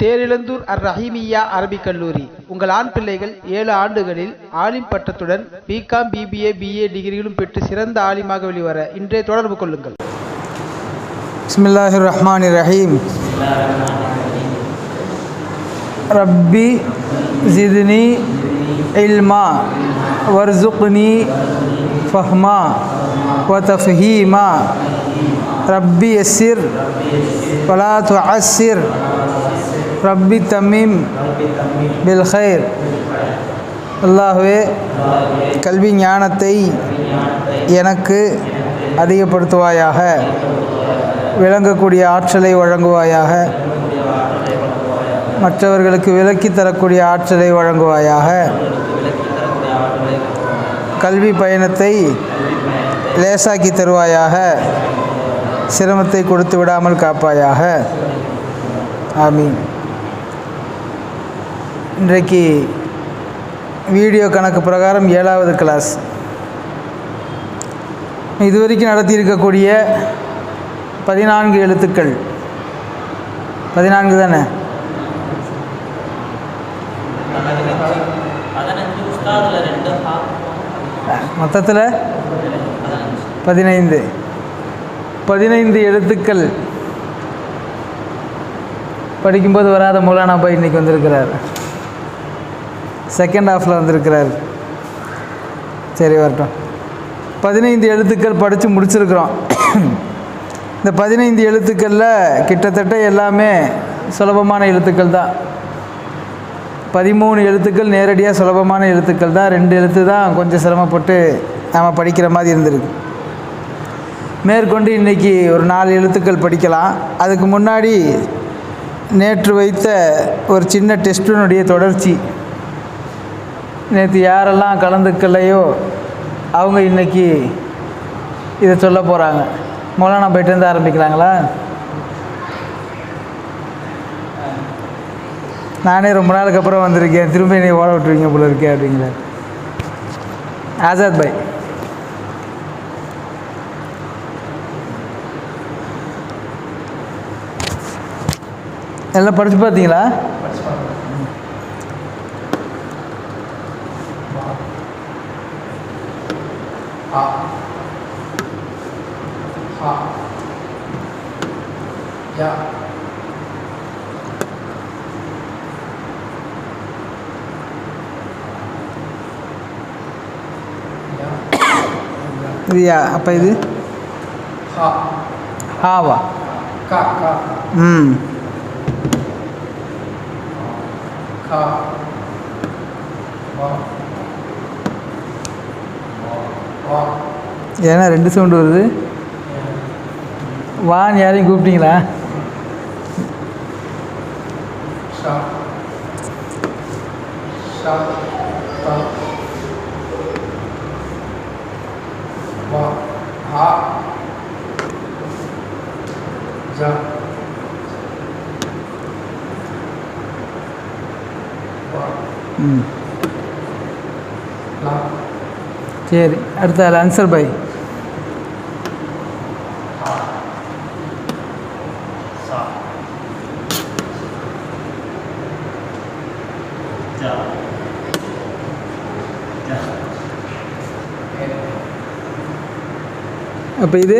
தேரிழந்தூர் அர் ரஹீமியா அரபிக் கல்லூரி. உங்கள் ஆண் பிள்ளைகள் ஏழு ஆண்டுகளில் ஆலிம் பட்டத்துடன் பிகாம் பிபிஏ பிஏ டிகிரியிலும் பெற்று சிறந்த ஆலிமாக வெளிவர இன்றைய தொடர்பு கொள்ளுங்கள். பிஸ்மில்லாஹிர் ரஹ்மான் ரஹீம் ரப்பி ஜித்னி இல்மா வர்சுக்னி ஃபஹ்மா வதஃபீமா ரப்பி எஸ்ஸிர் பலாத் அஸ்ஸிர் ரப்பி தம்மீம் பில் ஹைர் அல்லாஹுவே கல்வி ஞானத்தை எனக்கு அதிகப்படுத்துவாயாக விளங்கக்கூடிய ஆற்றலை வழங்குவாயாக மற்றவர்களுக்கு விலக்கி தரக்கூடிய ஆற்றலை வழங்குவாயாக கல்வி பயணத்தை லேசாக்கி தருவாயாக சிரமத்தை கொடுத்து விடாமல் காப்பாயாக. ஆமீன். இன்றைக்கு வீடியோ கணக்கு பிரகாரம் ஏழாவது கிளாஸ் இதுவரைக்கும் நடத்தியிருக்கக்கூடிய பதினான்கு எழுத்துக்கள். பதினான்கு தானே? மொத்தத்தில் பதினைந்து. பதினைந்து எழுத்துக்கள். படிக்கும்போது வராத மௌலானா போய் இன்னைக்கு வந்திருக்கிறார். செகண்ட் ஹாஃபில் வந்திருக்கிறார். சரி வரட்டும். பதினைந்து எழுத்துக்கள் படித்து முடிச்சிருக்கிறோம். இந்த பதினைந்து எழுத்துக்களில் கிட்டத்தட்ட எல்லாமே சுலபமான எழுத்துக்கள் தான். பதிமூணு எழுத்துக்கள் நேரடியாக சுலபமான எழுத்துக்கள் தான். ரெண்டு எழுத்து தான் கொஞ்சம் சிரமப்பட்டு நாம் படிக்கிற மாதிரி இருந்திருக்கு. மேற்கொண்டு இன்றைக்கி ஒரு நாலு எழுத்துக்கள் படிக்கலாம். அதுக்கு முன்னாடி நேற்று வைத்த ஒரு சின்ன டெஸ்டினுடைய தொடர்ச்சி. நேற்று யாரெல்லாம் கலந்துக்கலையோ அவங்க இன்றைக்கி இதை சொல்ல போகிறாங்க மௌலானா போயிட்டு ஆரம்பிக்கிறாங்களா? நானே ரொம்ப நாளுக்கு அப்புறம் வந்திருக்கேன். திரும்ப என்னை ஓட விட்டுருவீங்க போல இருக்கே அப்படிங்கிற ஆசாத் பாய். எல்லாம் படித்து பார்த்தீங்களா? இது யா அப்போ இது ஹாவா ம் ஏன்னா ரெண்டு சவுண்டு வருது? வான்னு யாரையும் கூப்பிட்டீங்களா? சரி அடுத்த ஆன்சர் பை அப்போ இது?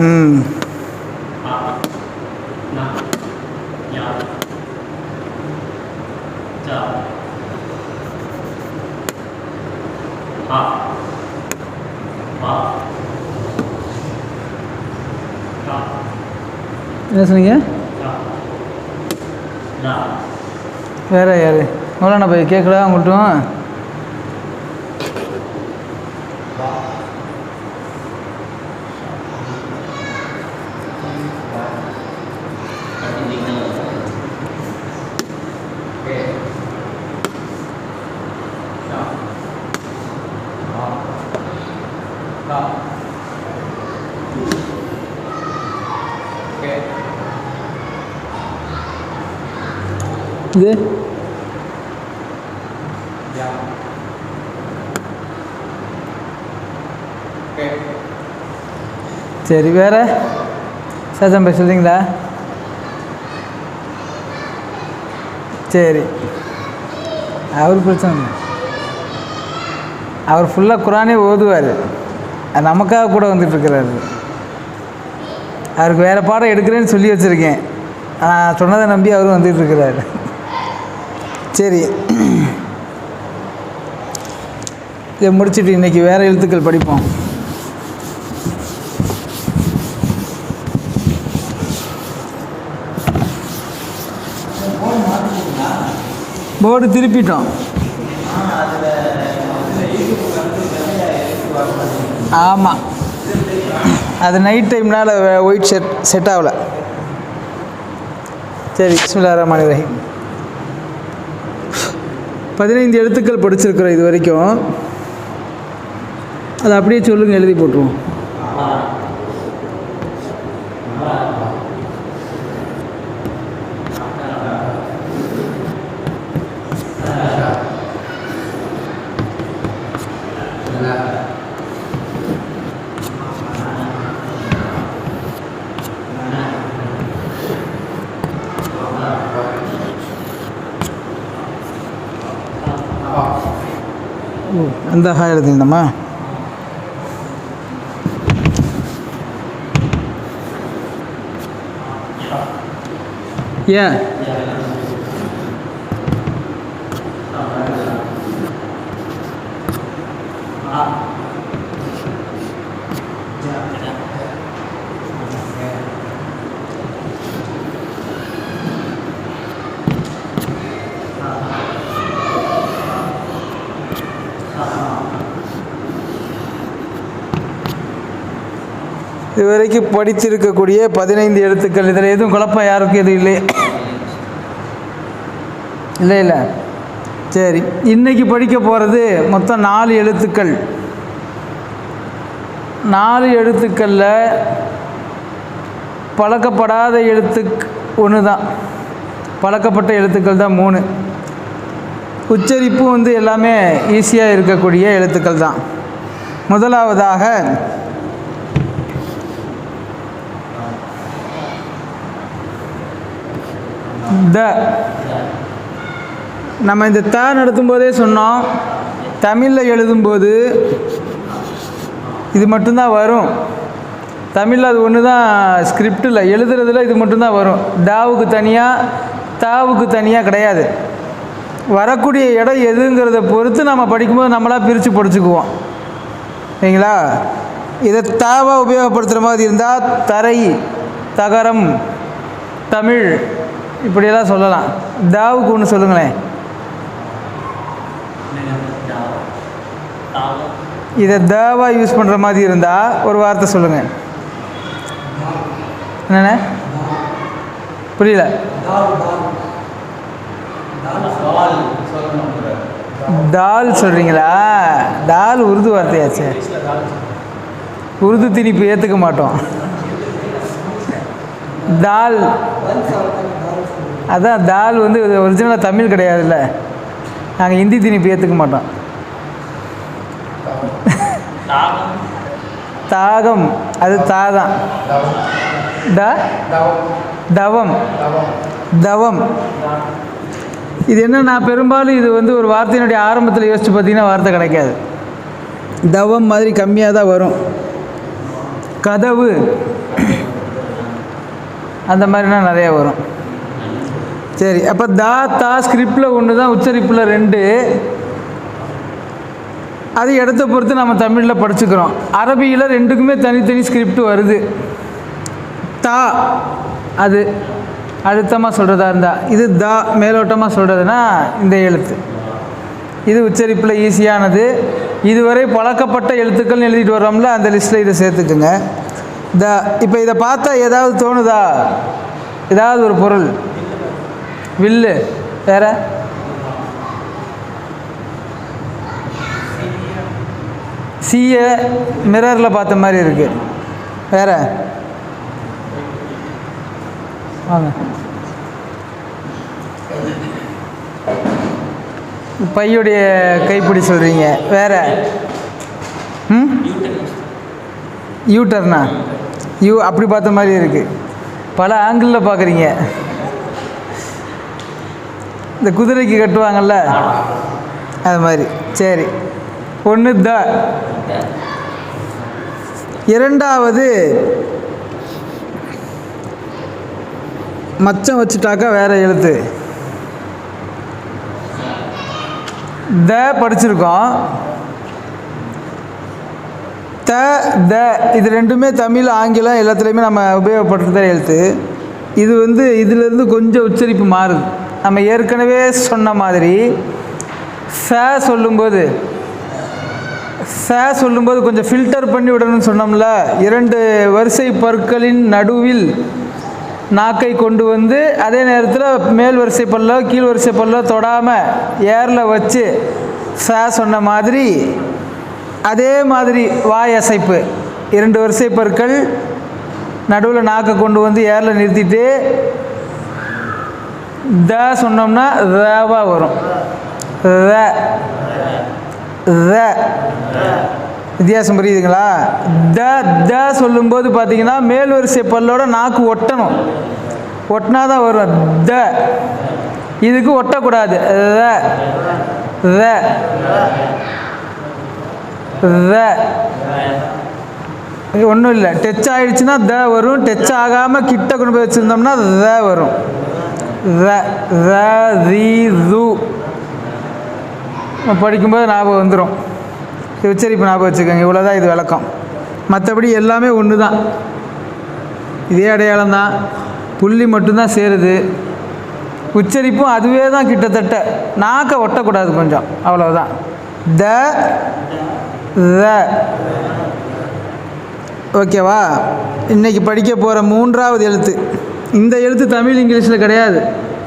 ம். என்ன சொன்னீங்க? வேற யாரு? மௌலானா போய் கேட்கல உங்கள்ட்டும் இது சரி வேற? சார் பாய் சொல்கிறீங்களா சரி. அவர் பிரச்சனை இல்லை. அவர் ஃபுல்லாக குரானே ஓதுவார். நமக்காக கூட வந்துட்டுருக்கிறாரு. அவருக்கு வேறு பாடம் எடுக்கிறேன்னு சொல்லி வச்சுருக்கேன். நான் சொன்னதை நம்பி அவரும் வந்துட்டுருக்கிறாரு. சரி. இதை முடிச்சுட்டு இன்றைக்கி வேறு எழுத்துக்கள் படிப்போம். போர்டு திருப்பிட்டோம். ஆமாம் அது நைட் டைம்னால் ஒயிட் செட் செட் ஆகலை. சரி பிஸ்மில்லா ரஹ்மான் ரஹீம். பதினைந்து எழுத்துக்கள் படிச்சிருக்கிறோம் இது வரைக்கும். அதை அப்படியே சொல்லுங்கள் எழுதி போட்டுருவோம். இந்த ஹாய் எழுதிங்கம்மா ஏன்? இதுவரைக்கும் படித்திருக்கக்கூடிய பதினைந்து எழுத்துக்கள். இதில் எதுவும் குழப்பம் யாருக்கும் எதுவும் இல்லை. இல்லை இல்லை. சரி. இன்னைக்கு படிக்க போகிறது மொத்தம் நாலு எழுத்துக்கள். நாலு எழுத்துக்களில் பழக்கப்படாத எழுத்து ஒன்று தான். பழக்கப்பட்ட எழுத்துக்கள் தான் மூணு. உச்சரிப்பும் வந்து எல்லாமே ஈஸியாக இருக்கக்கூடிய எழுத்துக்கள் தான். முதலாவதாக த. நம்ம இந்த த நடத்தும் போதே சொன்னோம். தமிழில் எழுதும்போது இது மட்டும்தான் வரும். தமிழில் அது ஒன்று தான் ஸ்கிரிப்டில் எழுதுறதுல இது மட்டும்தான் வரும். டாவுக்கு தனியாக தாவுக்கு தனியாக கிடையாது. வரக்கூடிய இடம் எதுங்கிறத பொறுத்து நம்ம படிக்கும்போது நம்மளாக பிரித்து படிச்சுக்குவோம். சரிங்களா இதை தாவாக உபயோகப்படுத்துகிற மாதிரி இருந்தால் தரை தகரம் தமிழ். இப்படியெல்லாம் சொல்லலாம். தாவுக்கு ஒன்று சொல்லுங்களேன். இதை தாவா யூஸ் பண்ணுற மாதிரி இருந்தால் ஒரு வார்த்தை சொல்லுங்கள் என்னண்ணே புரியல. தால் சொல்கிறீங்களா தால் உருது வார்த்தையாச்சே. உருது திணிப்பு ஏற்றுக்க மாட்டோம். தால். அதான் தால் வந்து ஒரிஜினலாக தமிழ் கிடையாதுல்ல. நாங்கள் ஹிந்தி திணிப்பு ஏற்றுக்க மாட்டோம். தாகம். அது தாதான். த? தவம். தவம். இது என்னன்னா பெரும்பாலும் இது வந்து ஒரு வார்த்தையினுடைய ஆரம்பத்தில் யோசிச்சு பார்த்தீங்கன்னா வார்த்தை கிடைக்காது. தவம் மாதிரி கம்மியாக தான் வரும். கதவு. அந்த மாதிரினா நிறையா வரும். சரி அப்போ தா தா ஸ்கிரிப்டில் ஒன்று தான் உச்சரிப்பில் ரெண்டு. அது இடத்த பொறுத்து நம்ம தமிழில் படிச்சுக்கிறோம். அரபியில் ரெண்டுக்குமே தனித்தனி ஸ்கிரிப்ட் வருது. தா அது அழுத்தமாக சொல்கிறதா இருந்தால் இது தா மேலோட்டமாக சொல்கிறதுனா இந்த எழுத்து. இது உச்சரிப்பில் ஈஸியானது. இதுவரை பழக்கப்பட்ட எழுத்துக்கள்னு எழுதிட்டு வரோம்ல அந்த லிஸ்ட்டில் இதை சேர்த்துக்குங்க. த இப்போ இதை பார்த்தா ஏதாவது தோணுதா? ஏதாவது ஒரு பொருள். வில்லு. வேற? சீய மிரரில் பார்த்த மாதிரி இருக்கு. வேற? வாங்க. பையுடைய கைப்பிடி சொல்கிறீங்க வேற? ம்? யூ டர்னா யூ அப்படி பார்த்த மாதிரி இருக்குது பல ஆங்கிளில் பார்க்குறீங்க. இந்த குதிரைக்கு கட்டுவாங்கல்ல? அது மாதிரி. சரி. ஒன்று த. இரண்டாவது மச்சம் வச்சுட்டாக்கா வேற எழுத்து. த படிச்சிருக்கோம். த த. இது ரெண்டுமே தமிழ் ஆங்கிலம் எல்லாத்துலேயுமே நம்ம உபயோகப்படுத்துகிற எழுத்து. இது வந்து இதுலேருந்து கொஞ்சம் உச்சரிப்பு மாறுது. நம்ம ஏற்கனவே சொன்ன மாதிரி ச சொல்லும்போது ச சொல்லும்போது கொஞ்சம் ஃபில்டர் பண்ணி விடணும்னு சொன்னோம்ல இரண்டு வரிசை பற்களின் நடுவில் நாக்கை கொண்டு வந்து அதே நேரத்தில் மேல் வரிசை பல்லோ கீழ் வரிசை பல்லோ தொடாமல் ஏரில் வச்சு ச சொன்ன மாதிரி அதே மாதிரி வாய் அசைப்பு. இரண்டு வரிசை பற்கள் நடுவில் நாக்கை கொண்டு வந்து ஏரில் நிறுத்திட்டு த சொன்னோம்னா ரவா வரும். ர ர வித்தியாசம் புரியுதுங்களா? த த சொல்லும்போது பார்த்தீங்கன்னா மேல் வரிசை பல்லோட நாக்கு ஒட்டணும். ஒட்டினா தான் வரும். த. இதுக்கு ஒட்டக்கூடாது. ர ர ர ஒன்றும் இல்லை. டச் ஆகிடுச்சுன்னா த வரும். டச் ஆகாமல் கிட்ட கொண்டு போய் வச்சுருந்தோம்னா ர வரும். படிக்கும்போது ஞாபகம் வந்துடும் இது உச்சரிப்பு ஞாபகம் வச்சுக்கோங்க. இவ்வளோதான் இது விளக்கம். மற்றபடி எல்லாமே ஒன்று தான் இதே அடையாளம் தான் புள்ளி மட்டும்தான் சேருது. உச்சரிப்பும் அதுவே தான் கிட்டத்தட்ட. நாக்கை ஒட்டக்கூடாது கொஞ்சம். அவ்வளோதான் த த. ஓகேவா? இன்னைக்கு படிக்க போகிற மூன்றாவது எழுத்து. இந்த எழுத்து தமிழ் இங்கிலீஷில் கிடையாது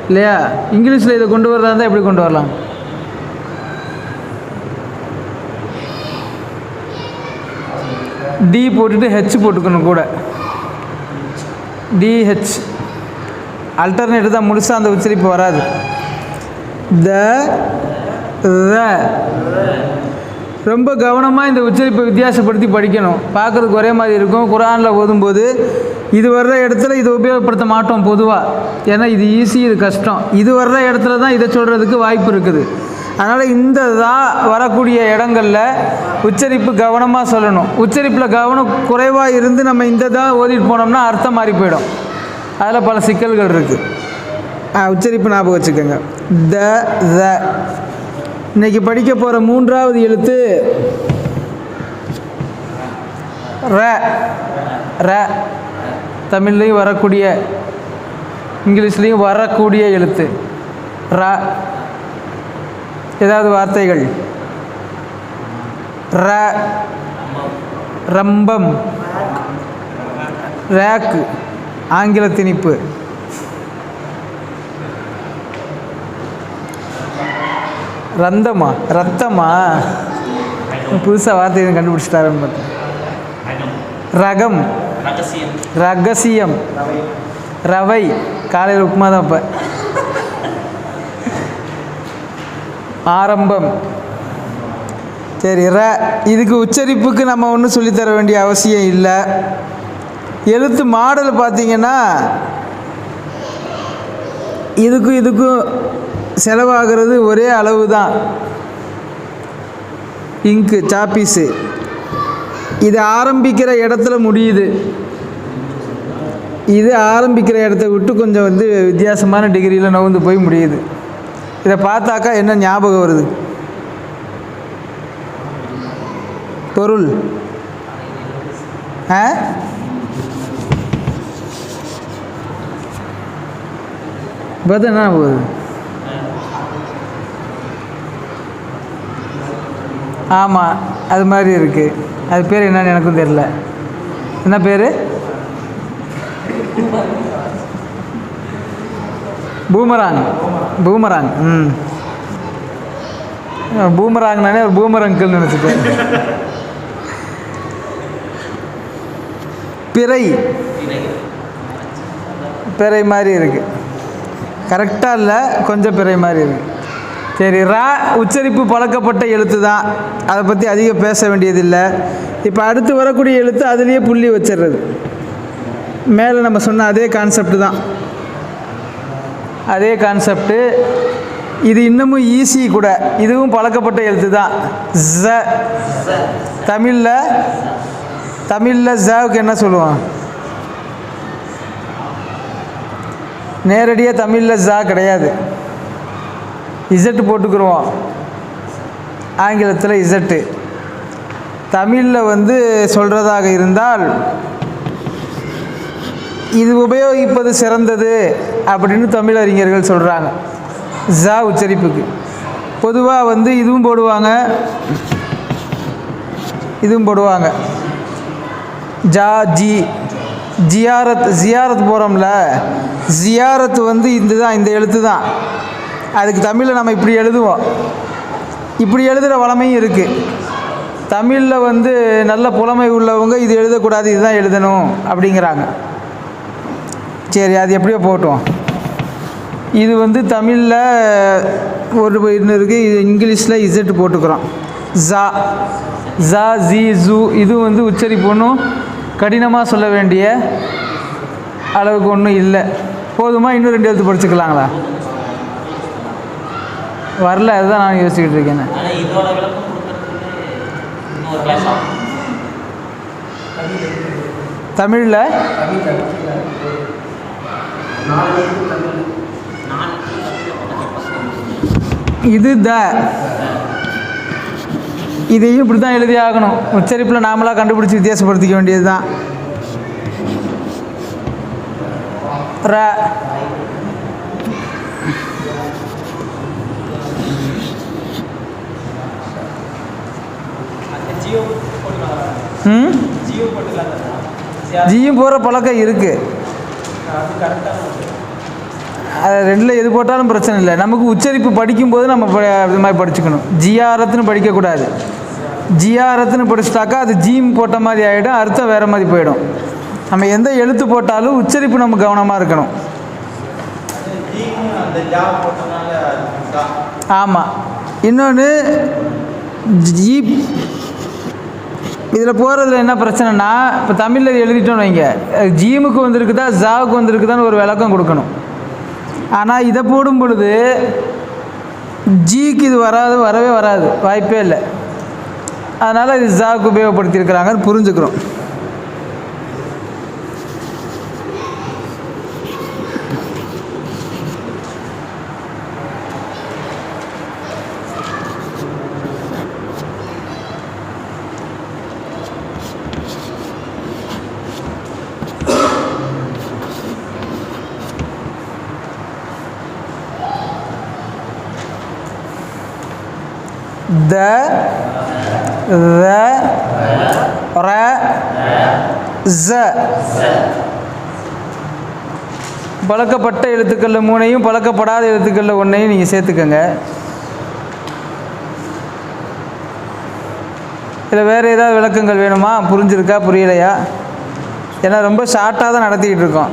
இல்லையா? இங்கிலீஷில் இதை கொண்டு வரதா இருந்தால் எப்படி கொண்டு வரலாம்? டி போட்டுட்டு ஹெச் போட்டுக்கணும் கூட. டிஹெச் அல்டர்னேட் தான் முழுசாக அந்த உச்சரிப்பு வராது. த ரொம்ப கவனமாக இந்த உச்சரிப்பை வித்தியாசப்படுத்தி படிக்கணும். பார்க்குறதுக்கு ஒரே மாதிரி இருக்கும். குரானில் ஓதும்போது இது வர்ற இடத்துல இதை உபயோகப்படுத்த மாட்டோம் பொதுவாக ஏன்னா இது ஈஸி இது கஷ்டம். இது வர்ற இடத்துல தான் இதை சொல்கிறதுக்கு வாய்ப்பு இருக்குது. அதனால் இந்த தான் வரக்கூடிய இடங்களில் உச்சரிப்பு கவனமாக சொல்லணும். உச்சரிப்பில் கவனம் குறைவாக இருந்து நம்ம இந்த தான் ஓதிட்டு போனோம்னா அர்த்தம் மாறி போயிடும். அதில் பல சிக்கல்கள் இருக்குது உச்சரிப்பு ஞாபகம் வச்சுக்கோங்க. த த. இன்னைக்கு படிக்க போகிற மூன்றாவது எழுத்து ர. ர. தமிழ்லையும் வரக்கூடிய இங்கிலீஷ்லேயும் வரக்கூடிய எழுத்து. ர. ஏதாவது வார்த்தைகள்? ர. ரம்பம். ரேக்கு ஆங்கில திணிப்பு. ரந்தமா? ரத்தமா? புதுசாக வார்த்தை கண்டுபிடிச்சிட்டாருன்னு பார்த்தேன். ரகம். ரகசியம். ரகசியம். ரவை. காலையில் உப்புமா தான் இப்போ ஆரம்பம். சரி ர இதுக்கு உச்சரிப்புக்கு நம்ம ஒன்றும் சொல்லித்தர வேண்டிய அவசியம் இல்லை. எழுத்து மாடல் பார்த்தீங்கன்னா இதுக்கும் இதுக்கும் செலவாகிறது ஒரே அளவு தான் இங்கு சாப்பீஸு இது ஆரம்பிக்கிற இடத்துல முடியுது. இது ஆரம்பிக்கிற இடத்த விட்டு கொஞ்சம் வந்து வித்தியாசமான டிகிரியில் நவுந்து போய் முடியுது. இதை பார்த்தாக்கா என்ன ஞாபகம் வருது? பொருள். ஆ? பார்த்தா என்ன போகுது ஆமாம் அது மாதிரி இருக்குது அது பேர் என்னன்னு எனக்கும் தெரில என்ன பேர்? பூமராங். பூமராங் ம். பூமராங்னாலே ஒரு பூமர் நினச்சிட்டேன் பிறை. பிறை மாதிரி இருக்குது கரெக்டாக இல்லை கொஞ்சம் பிறை மாதிரி இருக்குது சரி ரா உச்சரிப்பு பழக்கப்பட்ட எழுத்து தான். அதை பற்றி அதிகம் பேச வேண்டியதில்லை. இப்போ அடுத்து வரக்கூடிய எழுத்து அதுலேயே புள்ளி வச்சிடுறது மேலே நம்ம சொன்ன அதே கான்செப்ட் தான். அதே கான்செப்ட்டு இது இன்னமும் ஈஸி கூட. இதுவும் பழக்கப்பட்ட எழுத்து தான். ஜ தமிழில் தமிழில் ஜவுக்கு என்ன சொல்லுவோம் நேரடியாக தமிழில் ஜா கிடையாது. இசட்டு போட்டுக்குருவோம். ஆங்கிலத்தில் இசட்டு தமிழில் வந்து சொல்கிறதாக இருந்தால் இது உபயோகிப்பது சிறந்தது அப்படின்னு தமிழ் அறிஞர்கள் சொல்கிறாங்க ஜா உச்சரிப்புக்கு. பொதுவாக வந்து இதுவும் போடுவாங்க. இதுவும் போடுவாங்க. ஜா ஜி ஜியாரத் ஜியாரத் போகிறோம்ல ஜியாரத் வந்து இந்த தான் இந்த எழுத்து தான் அதுக்கு தமிழில் நம்ம இப்படி எழுதுவோம். இப்படி எழுதுகிற வளமையும் இருக்குது தமிழில் வந்து நல்ல புலமை உள்ளவங்க இது எழுதக்கூடாது இதுதான் எழுதணும் அப்படிங்கிறாங்க. சரி அது எப்படியோ போட்டோம். இது வந்து தமிழில் ஒரு இன்னும் இருக்குது இது இங்கிலீஷில் இசட் போட்டுக்கிறோம். ஜா ஜா ஜி ஜூ இது வந்து உச்சரிப்பு. ஒன்றும் கடினமாக சொல்ல வேண்டிய அளவுக்கு ஒன்றும் இல்லை. போதுமா? இன்னும் ரெண்டு எழுத்து படிச்சுக்கலாங்களா? வரல அதுதான் நான் யோசிச்சுக்கிட்டு இருக்கேன். தமிழில்? இது த. இதையும் இப்படி தான் எழுதி ஆகணும். உச்சரிப்பில் நாமளாக கண்டுபிடிச்சி வித்தியாசப்படுத்திக்க வேண்டியது தான் ர. ம்? ஜியும் போகிற பழக்கம் இருக்குது அது ரெண்டில் எது போட்டாலும் பிரச்சனை இல்லை. நமக்கு உச்சரிப்பு படிக்கும்போது நம்ம இது மாதிரி படிச்சுக்கணும். ஜிஆரத்துன்னு படிக்கக்கூடாது. ஜிஆரத்துன்னு படிச்சிட்டாக்கா அது ஜீம் போட்ட மாதிரி ஆகிடும் அர்த்தம் வேறு மாதிரி போயிடும். நம்ம எந்த எழுத்து போட்டாலும் உச்சரிப்பு நம்ம கவனமாக இருக்கணும். ஆமாம் இன்னொன்று ஜீப் இதில் போகிறதுல என்ன பிரச்சனைனா இப்போ தமிழில் எழுதிட்டோம்னு வைங்க. ஜீமுக்கு வந்திருக்குதா ஜாவுக்கு வந்திருக்குதான்னு ஒரு விளக்கம் கொடுக்கணும். ஆனால் இதை போடும் பொழுது ஜிக்கு இது வராது வரவே வராது. வாய்ப்பே இல்லை. அதனால் இது ஜாவுக்கு உபயோகப்படுத்தியிருக்கிறாங்கன்னு புரிஞ்சுக்கிறோம். த த ர ஜ பழக்கப்பட்ட எழுத்துக்களில் மூணையும் பழக்கப்படாத எழுத்துக்களில் ஒன்றையும் நீங்கள் சேர்த்துக்கோங்க. இதில் வேறு ஏதாவது விளக்கங்கள் வேணுமா? புரிஞ்சிருக்கா? புரியலையா? ஏன்னா ரொம்ப ஷார்ட்டாக தான் நடத்திக்கிட்டு இருக்கோம்.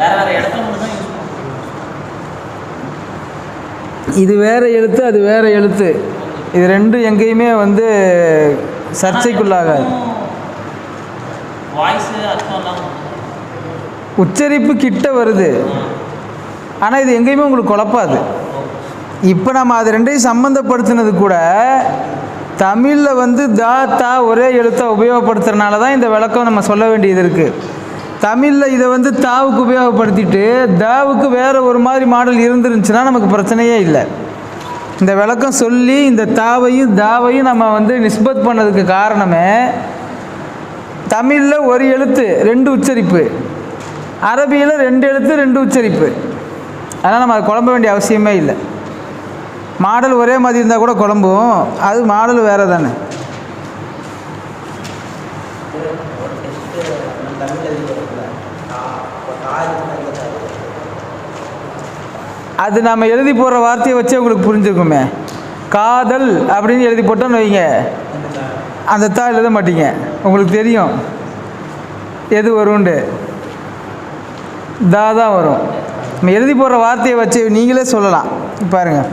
வேறு வேறு இடத்துல மட்டும் தான் யூஸ் பண்ணுறோம் இது வேறு எழுத்து அது வேறு எழுத்து. இது ரெண்டும் எங்கேயுமே வந்து சர்ச்சைக்குள்ளாகாது உச்சரிப்பு கிட்ட வருது. ஆனால் இது எங்கேயுமே உங்களுக்கு குழப்பாது. இப்போ நம்ம அது ரெண்டையும் சம்மந்தப்படுத்தினது கூட தமிழில் வந்து தா தா ஒரே எழுத்தை உபயோகப்படுத்துறதுனால தான் இந்த விளக்கம் நம்ம சொல்ல வேண்டியது இருக்குது தமிழில் இதை வந்து தாவுக்கு உபயோகப்படுத்திட்டு தாவுக்கு வேறு ஒரு மாதிரி மாடல் இருந்துருந்துச்சுன்னா நமக்கு பிரச்சனையே இல்லை. இந்த விளக்கம் சொல்லி இந்த தாவையும் தாவையும் நம்ம வந்து நிஸ்பத் பண்ணதுக்கு காரணமே தமிழில் ஒரு எழுத்து ரெண்டு உச்சரிப்பு. அரபியில் ரெண்டு எழுத்து ரெண்டு உச்சரிப்பு. அதனால் நம்ம அதை குழம்ப வேண்டிய அவசியமே இல்லை. மாடல் ஒரே மாதிரி இருந்தால் கூட குழம்பும் அது மாடல் வேறு தானே அது நம்ம எழுதி போடுற வார்த்தையை வச்சே உங்களுக்கு புரிஞ்சுக்குமே காதல் அப்படின்னு எழுதி போட்டோம்னு வைங்க. அந்த தா எழுத மாட்டீங்க. உங்களுக்கு தெரியும். எது வரும்ண்டு? தா தான் வரும். நம்ம எழுதி போடுற வார்த்தையை வச்சு நீங்களே சொல்லலாம். பாருங்கள்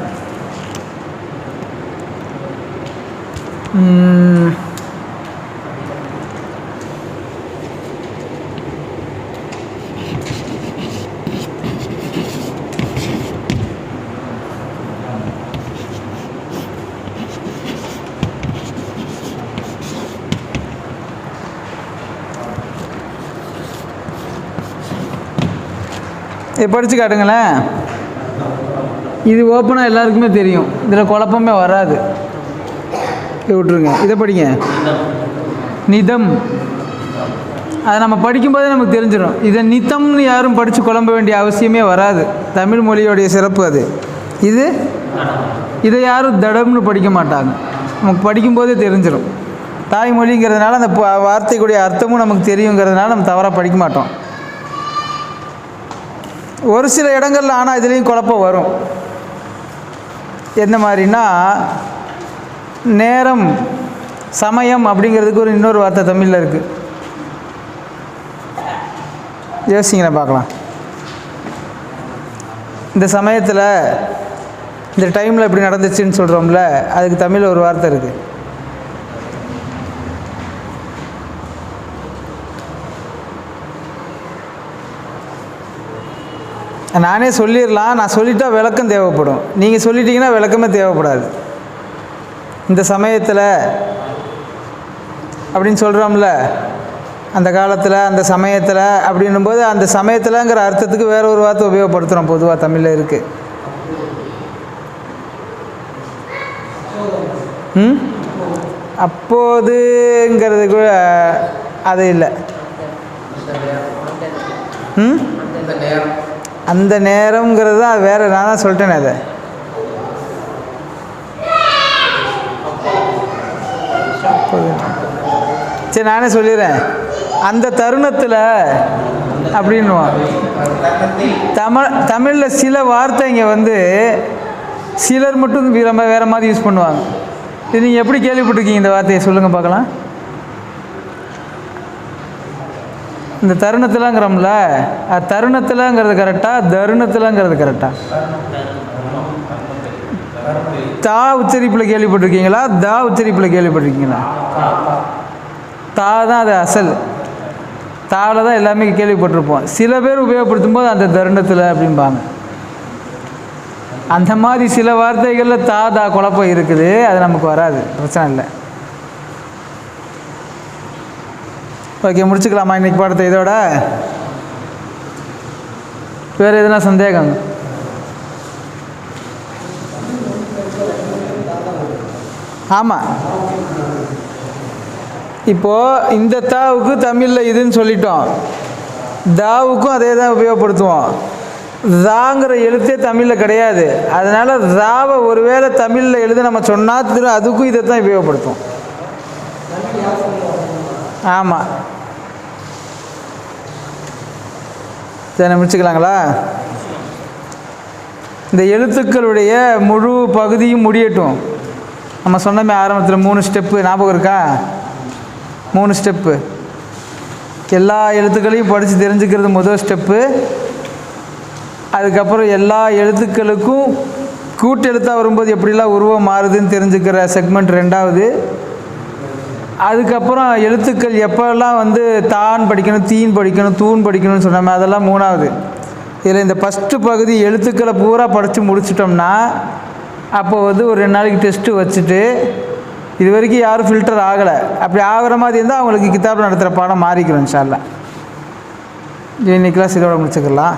இதை படித்து காட்டுங்களேன். இது ஓப்பனாக எல்லாருக்குமே தெரியும். இதில் குழப்பமே வராது. இதை விட்ருங்க இதை படிங்க. நிதம். அதை நம்ம படிக்கும்போதே நமக்கு தெரிஞ்சிடும். இதை நித்தம்னு யாரும் படித்து குழம்ப வேண்டிய அவசியமே வராது. தமிழ் மொழியோடைய சிறப்பு அது. இது? இதை யாரும் தடம்னு படிக்க மாட்டாங்க. நமக்கு படிக்கும்போதே தெரிஞ்சிடும். தாய்மொழிங்கிறதுனால அந்த ப- வார்த்தைக்குடைய அர்த்தமும் நமக்கு தெரியுங்கிறதுனால நம்ம தவறாக படிக்க மாட்டோம். ஒரு சில இடங்களில் ஆனால் இதுலேயும் குழப்பம் வரும். எந்த மாதிரின்னா நேரம் சமயம் அப்படிங்கிறதுக்கு ஒரு இன்னொரு வார்த்தை தமிழில் இருக்குது யோசிங்கண்ணே பார்க்கலாம். இந்த சமயத்தில் இந்த டைமில் இப்படி நடந்துச்சுன்னு சொல்கிறோம்ல அதுக்கு தமிழில் ஒரு வார்த்தை இருக்குது நானே சொல்லிடலாம். நான் சொல்லிட்டா விளக்கம் தேவைப்படும். நீங்கள் சொல்லிட்டீங்கன்னா விளக்கமே தேவைப்படாது. இந்த சமயத்தில் அப்படின்னு சொல்கிறோம்ல அந்த காலத்தில் அந்த சமயத்தில் அப்படின்னும்போது அந்த சமயத்தில்ங்கிற அர்த்தத்துக்கு வேற ஒரு வார்த்தை உபயோகப்படுத்துகிறோம் பொதுவாக தமிழில் இருக்குது ம்? அப்போதுங்கிறது கூட அது இல்லை. ம்? அந்த நேரம்ங்கிறது தான் வேறு நான் தான் சொல்லிட்டேனே அதை. சரி நானே சொல்லிடுறேன். அந்த தருணத்தில் அப்படின்னுவான். தமிழ் தமிழில் சில வார்த்தைங்க வந்து சிலர் மட்டும் வேற வேறு மாதிரி யூஸ் பண்ணுவாங்க. இது நீங்கள் எப்படி கேள்விப்பட்டிருக்கீங்க இந்த வார்த்தையை சொல்லுங்கள் பார்க்கலாம். இந்த தருணத்திலங்கிறோம்ல அது கரெக்டாக தருணத்திலங்கிறது கரெக்டாக தா உச்சரிப்பில் கேள்விப்பட்டிருக்கீங்களா? தா உச்சரிப்பில் கேள்விப்பட்டிருக்கீங்களா? தா தான் அது அசல். தாவில் தான் எல்லாமே கேள்விப்பட்டிருப்போம். சில பேர் உபயோகப்படுத்தும் போது அந்த தருணத்தில் அப்படிம்பாங்க. அந்த மாதிரி சில வார்த்தைகளில் தா தா குழப்பம் இருக்குது அது நமக்கு வராது. பிரச்சனை இல்லை. ஓகே முடிச்சுக்கலாமா இன்றைக்கி பாடத்தை இதோட? வேறு எதுனா சந்தேகம்? ஆமாம் இப்போது இந்த தாவுக்கு தமிழில் இதுன்னு சொல்லிட்டோம். தாவுக்கும் அதே தான் உபயோகப்படுத்துவோம். தாங்கிற எழுத்தே தமிழில் கிடையாது. அதனால் தாவை ஒருவேளை தமிழில் எழுத நம்ம சொன்னால் திரு அதுக்கும் இதை தான் உபயோகப்படுத்தும் ஆமாம் சரி முடிச்சுக்கலாங்களா? இந்த எழுத்துக்களுடைய முழு பகுதியும் முடியட்டும். நம்ம சொன்னமே ஆரம்பத்தில் மூணு ஸ்டெப்பு ஞாபகம் இருக்கா? மூணு ஸ்டெப்பு எல்லா எழுத்துக்களையும் படித்து தெரிஞ்சுக்கிறது முதல் ஸ்டெப்பு அதுக்கப்புறம் எல்லா எழுத்துக்களுக்கும் கூட்டெழுத்தாக வரும்போது எப்படிலாம் உருவம் மாறுதுன்னு தெரிஞ்சுக்கிற செக்மெண்ட் ரெண்டாவது. அதுக்கப்புறம் எழுத்துக்கள் எப்போல்லாம் வந்து தான் படிக்கணும் தீன் படிக்கணும் தூண் படிக்கணும்னு சொன்னோமே அதெல்லாம் மூணாவது. இதில் இந்த ஃபஸ்ட்டு பகுதி எழுத்துக்களை பூரா படித்து முடிச்சிட்டோம்னா அப்போ வந்து ஒரு ரெண்டு நாளைக்கு டெஸ்ட்டு வச்சுட்டு இது வரைக்கும் யாரும் ஃபில்டர் ஆகலை. அப்படி ஆகிற மாதிரி இருந்தால் அவங்களுக்கு கித்தாப் நடத்துகிற பாடம் மாறிக்கிறோம் இன்ஷால்லா இன்னைக்கு கிளாஸ் இதோட முடிச்சுக்கலாம்.